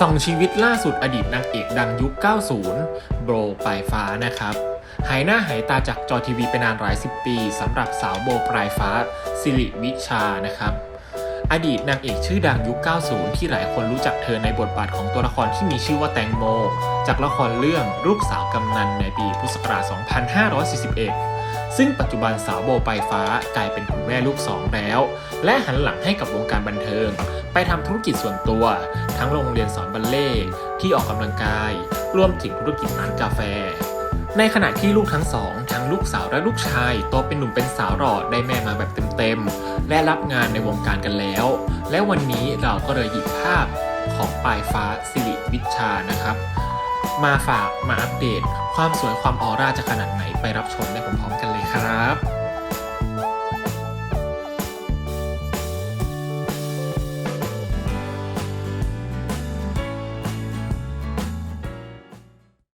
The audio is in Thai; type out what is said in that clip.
ส่องชีวิตล่าสุดอดีตนางเอกดังยุค 90 โบรปลายฟ้านะครับ หายหน้าหายตาจากจอทีวีไปนานหลายสิบปีสำหรับสาวโบปลายฟ้า สิริวิชานะครับ อดีตนางเอกชื่อดังยุค 90 ที่หลายคนรู้จักเธอในบทบาทของตัวละครที่มีชื่อว่าแตงโม จากละครเรื่องลูกสาวกำนันในปีพุทธศักราช 2541 ซึ่งปัจจุบันสาวโบปลายฟ้ากลายเป็นคุณแม่ลูกสองแล้ว และหันหลังให้กับวงการบันเทิง ไปทำธุรกิจส่วนตัว ทั้งโรงเรียนสอนบัลเล่ที่ออกกำลังกาย รวมถึงธุรกิจร้านกาแฟ ในขณะที่ลูกทั้งสองทั้งลูกสาวและลูกชายโตเป็นหนุ่มเป็นสาวหล่อได้แม่มาแบบเต็มๆและรับงานในวงการกันแล้ว และวันนี้เราก็เลยหยิบภาพของปลายฟ้าสิริวิชานะครับ มาฝากมาอัปเดต ความสวยความออร่าจะขนาดไหนไปรับชมได้พร้อมๆกันเลยครับ